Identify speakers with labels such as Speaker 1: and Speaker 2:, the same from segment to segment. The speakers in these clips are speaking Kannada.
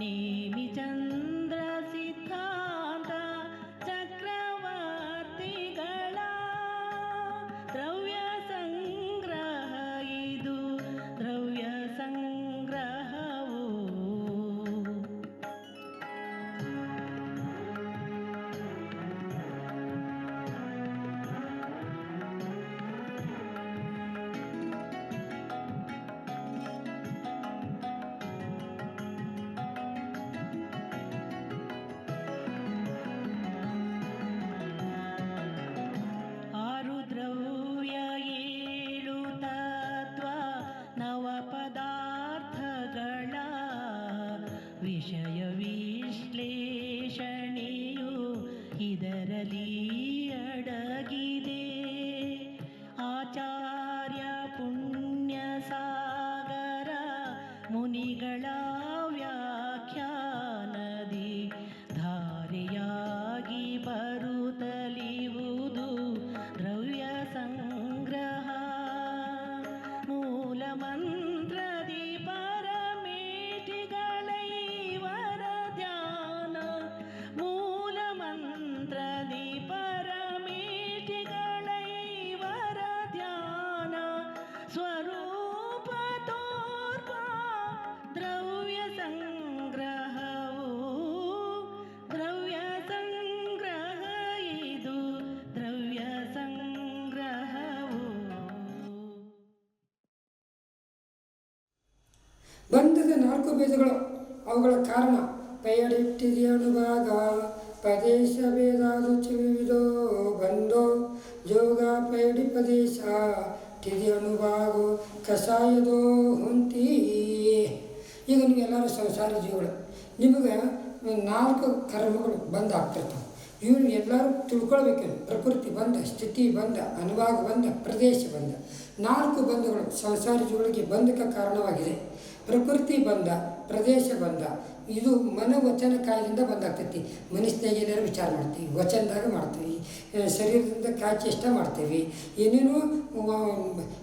Speaker 1: നേമിചന്ദ്ര Station. ಬಂಧದ ನಾಲ್ಕು ಭೇದಗಳು ಅವುಗಳ ಕಾರಣ ಪಯಡಿಟ್ಟಿದೆ ಅನುಭಾಗ ಪ್ರದೇಶ ಭೇದಾದು ವಿವಿಧೋ ಬಂಧೋ, ಜೋಗ ಪೈಡಿ ಪ್ರದೇಶ ತಿದಿ ಅನುಭಾಗ ಕಷಾಯದೋ ಹೊಂತಿ. ಈಗ ನೀವೆಲ್ಲರೂ ಸಂಸಾರ ಜೀವಗಳು, ನಿಮಗೆ ನಾಲ್ಕು ಕರ್ಮಗಳು ಬಂದ್ ಆಗ್ತಿರ್ತವೆ. ಇವ್ನು ಎಲ್ಲರೂ ತಿಳ್ಕೊಳ್ಬೇಕು. ಪ್ರಕೃತಿ ಬಂದ, ಸ್ಥಿತಿ ಬಂದ, ಅನುಭಾಗ ಬಂದ, ಪ್ರದೇಶ ಬಂದ. ನಾಲ್ಕು ಬಂಧಗಳು ಸಂಸಾರ ಜೀವಗಳಿಗೆ ಬಂಧಕ್ಕೆ ಕಾರಣವಾಗಿದೆ. ಪ್ರಕೃತಿ ಬಂದ, ಪ್ರದೇಶ ಬಂದ, ಇದು ಮನೋವಚನ ಕಾಯಿಂದ ಬಂದಾಗ್ತೈತಿ. ಮನಸ್ಸಿನಾಗ ಏನಾದ್ರು ವಿಚಾರ ಮಾಡ್ತೀವಿ, ವಚನದಾಗ ಮಾಡ್ತೀವಿ ಶರೀರದಿಂದ ಶರೀರದಿಂದ ಕಾಚೇಷ್ಟ ಮಾಡ್ತೀವಿ. ಏನೇನು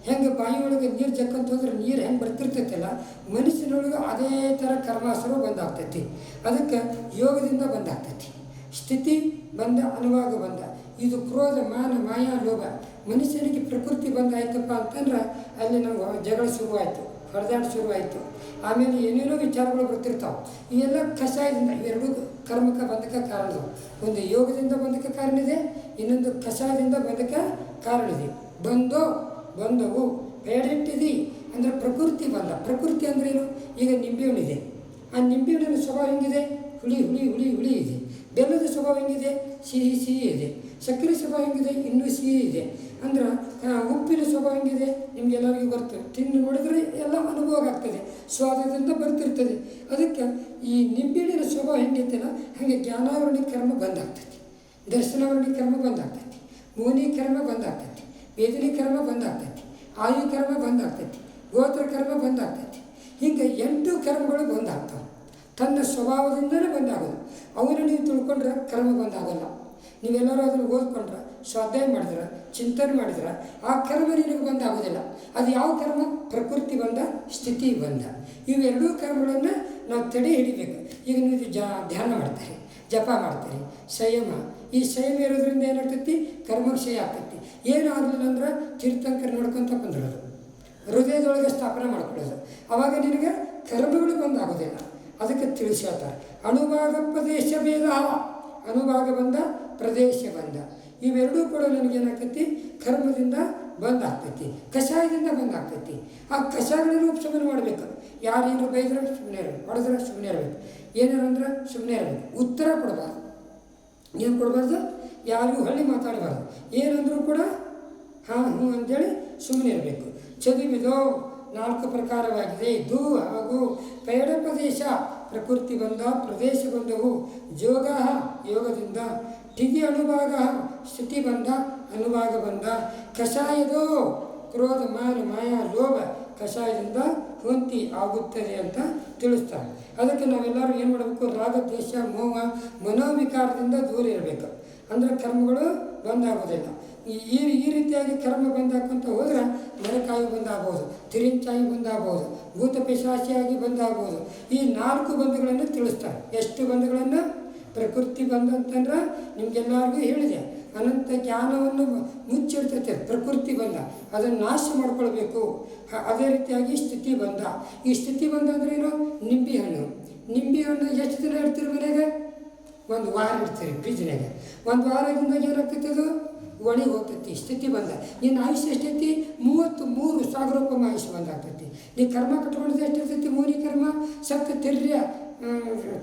Speaker 1: ಹೆಂಗೆ ಬಾಯಿಯೊಳಗೆ ನೀರು ಜಕ್ಕಂತ ಹೋದ್ರೆ ನೀರು ಹೆಂಗೆ ಬರ್ತಿರ್ತೈತಲ್ಲ, ಮನಸ್ಸಿನೊಳಗೆ ಅದೇ ಥರ ಕರ್ಮಾಸರು ಬಂದಾಗ್ತೈತಿ. ಅದಕ್ಕೆ ಯೋಗದಿಂದ ಬಂದಾಗ್ತೈತಿ. ಸ್ಥಿತಿ ಬಂದ ಅನುವಾಗ ಬಂದ. ಇದು ಕ್ರೋಧ, ಮಾನ, ಮಾಯಾ, ಲೋಭ. ಮನುಷ್ಯನಿಗೆ ಪ್ರಕೃತಿ ಬಂದಾಯ್ತಪ್ಪ ಅಂತಂದ್ರೆ ಅಲ್ಲಿ ನಾವು ಜಗಳ ಶುರುವಾಯಿತು. ಹೊಡೆದಾಟ ಶುರುವಾಯಿತು. ಆಮೇಲೆ ಏನೇನೋ ವಿಚಾರಗಳು ಬರ್ತಿರ್ತಾವೆ. ಇವೆಲ್ಲ ಕಷಾಯದಿಂದ ಇವೆರಡೂ ಕರ್ಮಕ್ಕೆ ಬಂದಕ್ಕೆ ಕಾರಣವು ಒಂದು ಯೋಗದಿಂದ ಬಂದಕ್ಕೆ ಕಾರಣ ಇದೆ, ಇನ್ನೊಂದು ಕಷಾಯದಿಂದ ಬಂದಕ್ಕೆ ಕಾರಣ ಇದೆ. ಬಂದೋ ಬಂದವು ಬೇಡಿಟ್ಟಿದಿ ಅಂದರೆ ಪ್ರಕೃತಿ ಬಂದ ಪ್ರಕೃತಿ ಅಂದರೆ ಏನು? ಈಗ ನಿಂಬೆಹಣ್ಣಿದೆ. ಆ ನಿಂಬೆಹಣ್ಣಿನ ಸ್ವಭಾವ ಹೆಂಗಿದೆ? ಹುಳಿ ಹುಳಿ ಹುಳಿ ಹುಳಿ ಇದೆ. ಬೆಲ್ಲದ ಸ್ವಭಾವ ಹೆಂಗಿದೆ? ಸಿಹಿ ಸಿಹಿ ಇದೆ. ಸಕ್ಕರೆ ಸ್ವಭಾವ ಹೆಂಗಿದೆ? ಇನ್ನೂ ಸಿಹಿ ಇದೆ. ಅಂದ್ರೆ ಉಪ್ಪಿನ ಸ್ವಭಾವ ಅನುಭವ ಆಗ್ತದೆ ಸ್ವಾದದಿಂದ ಬರ್ತಿರ್ತದೆ. ಅದಕ್ಕೆ ಈ ನಿಂಬೆಹಣ್ಣಿನ ಸ್ವಭಾವ ಹೆಂಗೈತಲ್ಲ ಹಾಗೆ ಜ್ಞಾನಾವರಣಿ ಕರ್ಮ ಬಂದಾಗ್ತೈತಿ ದರ್ಶನಾವರಣಿ ಕರ್ಮ ಬಂದಾಗ್ತೈತಿ ಮೋನಿ ಕರ್ಮ ಬಂದಾಗ್ತೈತಿ ವೇದನಿ ಕರ್ಮ ಬಂದಾಗ್ತೈತಿ ಆಯು ಕರ್ಮ ಬಂದಾಗ್ತೈತಿ ಗೋತ್ರ ಕರ್ಮ ಬಂದಾಗ್ತೈತಿ ಹಿಂಗೆ ಎಂಟು ಕರ್ಮಗಳು ಬಂದಾಗ್ತವೆ. ತನ್ನ ಸ್ವಭಾವದಿಂದಲೇ ಬಂದಾಗೋದು. ಅವನು ನೀವು ತಿಳ್ಕೊಂಡ್ರೆ ಕರ್ಮ ಬಂದಾಗಲ್ಲ. ನೀವೆಲ್ಲರೂ ಅದನ್ನು ಓದ್ಕೊಂಡ್ರೆ, ಸ್ವಾಧ್ಯಾಯ ಮಾಡಿದ್ರೆ, ಚಿಂತನೆ ಮಾಡಿದ್ರೆ, ಆ ಕರ್ಮ ನಿನಗೆ ಬಂದಾಗೋದಿಲ್ಲ ಅದು ಯಾವ ಕರ್ಮ? ಪ್ರಕೃತಿ ಬಂದ, ಸ್ಥಿತಿ ಬಂದ. ಇವೆರಡೂ ಕರ್ಮಗಳನ್ನು ನಾವು ತಡೆ ಹಿಡಿಬೇಕು. ಈಗ ನೀವು ಜಾ, ಧ್ಯಾನ ಮಾಡ್ತಾರೆ, ಜಪ ಮಾಡ್ತಾರೆ, ಸಂಯಮ. ಈ ಸಂಯಮ ಇರೋದ್ರಿಂದ ಏನಾಗ್ತೈತಿ? ಕರ್ಮಕ್ಷಯ ಆಗ್ತೈತಿ. ಏನಾಗಲಿಲ್ಲ ಅಂದ್ರೆ ತೀರ್ಥಂಕರ್ ನೋಡ್ಕೊಂತ ಬಂದಿರೋದು ಹೃದಯದೊಳಗೆ ಸ್ಥಾಪನೆ ಮಾಡ್ಕೊಳ್ಳೋದು. ಅವಾಗ ನಿನಗೆ ಕರ್ಮಗಳು ಬಂದಾಗೋದಿಲ್ಲ ಅದಕ್ಕೆ ತಿಳಿಸಿ ಹೇಳ್ತಾರೆ. ಅಣುಭಾಗ ಪ್ರದೇಶ ಭೇದ. ಅನುಭಾಗ ಬಂದ ಪ್ರದೇಶ ಬಂದ. ಇವೆರಡೂ ಕೂಡ ನನಗೇನಾಗ್ತೈತಿ? ಕರ್ಮದಿಂದ ಬಂದ್ ಆಗ್ತೈತಿ ಕಷಾಯದಿಂದ ಬಂದ್ ಆಗ್ತೈತಿ ಆ ಕಷಾಯಗಳನ್ನು ಉಪಶಮನ ಮಾಡಬೇಕು ಯಾರೇನು ಬೈದ್ರೆ ಸುಮ್ಮನೆ ಇರಬೇಕು. ಹೊಡೆದ್ರೆ ಸುಮ್ಮನೆ ಇರಬೇಕು. ಏನಾರು ಅಂದ್ರೆ ಸುಮ್ಮನೆ ಇರಬೇಕು. ಉತ್ತರ ಕೊಡಬಾರ್ದು. ಏನು ಕೊಡಬಾರ್ದು? ಯಾರಿಗೂ ಹಳ್ಳಿ ಮಾತಾಡಬಾರ್ದು. ಏನಂದರೂ ಕೂಡ, ಹಾಂ, ಹ್ಞೂ ಅಂತೇಳಿ ಸುಮ್ಮನೆ ಇರಬೇಕು. ಚದುವಿದೋ ನಾಲ್ಕು ಪ್ರಕಾರವಾಗಿದೆ. ಇದು ಹಾಗೂ, ಪೇಡ ಪ್ರದೇಶ. ಪ್ರಕೃತಿ ಬಂದ, ಪ್ರದೇಶ ಬಂದವು. ಯೋಗ ಯೋಗದಿಂದ ತಿಥಿ ಅನುಭಾಗ ಸ್ಥಿತಿ ಬಂದ, ಅನುಭಾಗ ಬಂದ. ಕಷಾಯದೋ ಕ್ರೋಧ ಮಾನ ಮಾಯ, ಲೋಭ ಕಷಾಯದಿಂದ ಹೊಂತಿ ಆಗುತ್ತದೆ ಅಂತ ತಿಳಿಸ್ತಾರೆ. ಅದಕ್ಕೆ ನಾವೆಲ್ಲರೂ ಏನು ಮಾಡಬೇಕು? ರಾಗ, ದ್ವೇಷ, ಮೋಹ, ಮನೋವಿಕಾರದಿಂದ ದೂರ ಇರಬೇಕು. ಅಂದರೆ ಕರ್ಮಗಳು ಬಂದಾಗೋದಿಲ್ಲ. ಈ ಈ ರೀತಿಯಾಗಿ ಕರ್ಮ ಬಂದಾಕೊಂತ ಹೋದರೆ ನರಕಾಯಿ ಬಂದಾಗ್ಬೋದು, ತಿರಿಂಚಾಯಿ ಬಂದಾಗ್ಬೋದು ಭೂತ ಪಿಶಾಚಿಯಾಗಿ ಬಂದಾಗ್ಬೋದು. ಈ ನಾಲ್ಕು ಬಂಧುಗಳನ್ನು ತಿಳಿಸ್ತಾರೆ. ಎಷ್ಟು ಬಂಧಗಳನ್ನು? ಪ್ರಕೃತಿ ಬಂದಂತಂದ್ರೆ ನಿಮ್ಗೆಲ್ಲರಿಗೂ ಹೇಳಿದೆ, ಅನಂತ ಜ್ಞಾನವನ್ನು ಮುಚ್ಚಿಡ್ತೈತೆ, ಪ್ರಕೃತಿ ಬಂದ, ಅದನ್ನು ನಾಶ ಮಾಡ್ಕೊಳ್ಬೇಕು. ಅದೇ ರೀತಿಯಾಗಿ ಸ್ಥಿತಿ ಬಂದ. ಈ ಸ್ಥಿತಿ ಬಂದಂದ್ರೆ ಏನು? ನಿಂಬೆ ಹಣ್ಣು. ನಿಂಬೆ ಹಣ್ಣು ಎಷ್ಟು ದಿನ ಇಡ್ತೀರಿ ಮನೆಗೆ ಒಂದು ವಾರ ಇಡ್ತೀರಿ ಫ್ರಿಜ್ನಾಗ ಒಂದು ವಾರದಿಂದ ಏನಾಗ್ತೈತೆ ಅದು? ಒಣಗಿ ಹೋಗ್ತೈತಿ, ಸ್ಥಿತಿ ಬಂದ. ನಿನ್ನ ಆಯುಷ್ಯ ಎಷ್ಟೈತಿ? ಮೂವತ್ತು ಮೂರು ಸಾವಿರ ರೂಪಾಯಿ ಆಯುಷ್ಯ ಬಂದಾಗ್ತೈತಿ. ನೀ ಕರ್ಮ ಕಟ್ಕೊಂಡಿದ್ದು ಎಷ್ಟಿರ್ತೈತಿ? ಮೂರಿ ಕರ್ಮ? ಸತ್ತ ತಿರ್ಯ.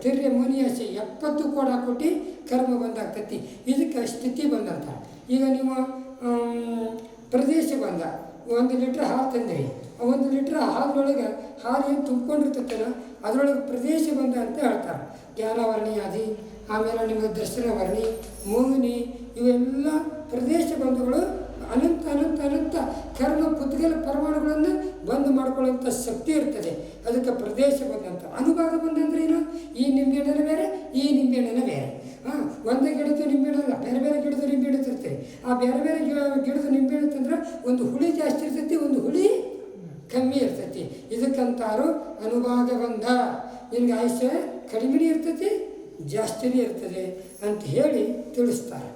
Speaker 1: ತಿರ್ಯ ಮುನಿಯಾಸೆ ಎಪ್ಪತ್ತು ಕೋಡ ಕೊಟ್ಟು ಕರ್ಮ ಬಂದಾಗ್ತತಿ. ಇದಕ್ಕೆ ಸ್ಥಿತಿ ಬಂದಂತ. ಈಗ ನೀವು ಪ್ರದೇಶ ಬಂದ ಒಂದು ಲೀಟ್ರ್ ಹಾಲು ತಂದಿರಿ. ಒಂದು ಲೀಟ್ರ್ ಹಾಲಿನೊಳಗೆ ಹಾಲು ಏನು ತುಂಬ್ಕೊಂಡಿರ್ತೈತಲ್ಲ, ಅದರೊಳಗೆ ಪ್ರದೇಶ ಬಂದ ಅಂತ ಹೇಳ್ತಾರೆ. ಜ್ಞಾನವರ್ಣಿ, ಆದಿ, ಆಮೇಲೆ ನಿಮಗೆ ದರ್ಶನವರ್ಣಿ, ಮೋಹಿನಿ, ಇವೆಲ್ಲ ಪ್ರದೇಶ ಬಂಧುಗಳು ಕರ್ಮ ಪುದ್ಗಲ ಪರಮಾಣುಗಳನ್ನು ಬಂದ್ ಮಾಡ್ಕೊಳ್ಳುವಂಥ ಶಕ್ತಿ ಇರ್ತದೆ. ಅದಕ್ಕೆ ಪ್ರದೇಶ ಬಂದಂಥ ಅನುಭಾಗ ಬಂದಂದ್ರೆ ಏನು? ಈ ನಿಂಬೆಹಣ್ಣನ ಬೇರೆ, ಈ ನಿಂಬೆಹಣ್ಣನ ಬೇರೆ. ಹಾಂ, ಒಂದೇ ಗಿಡದ ನಿಂಬೆಹಣ್ಣಲ್ಲ ಬೇರೆ ಬೇರೆ ಗಿಡದ ನಿಂಬೆ ಇರ್ತೈತೆ ಆ ಬೇರೆ ಬೇರೆ ಗಿಡ ಗಿಡದ ನಿಂಬೆಹಣ್ಣು ತಂದ್ರೆ ಒಂದು ಹುಳಿ ಜಾಸ್ತಿ ಇರ್ತೈತಿ, ಒಂದು ಹುಳಿ ಕಮ್ಮಿ ಇರ್ತೈತಿ. ಇದಕ್ಕಂತಾರು ಅನುಭಾಗ ಬಂದ. ನಿನಗೆ ಆಯುಷ್ಯ ಕಡಿಮೆನೇ ಇರ್ತೈತಿ, ಜಾಸ್ತಿನೇ ಇರ್ತದೆ ಅಂತ ಹೇಳಿ ತಿಳಿಸ್ತಾರೆ.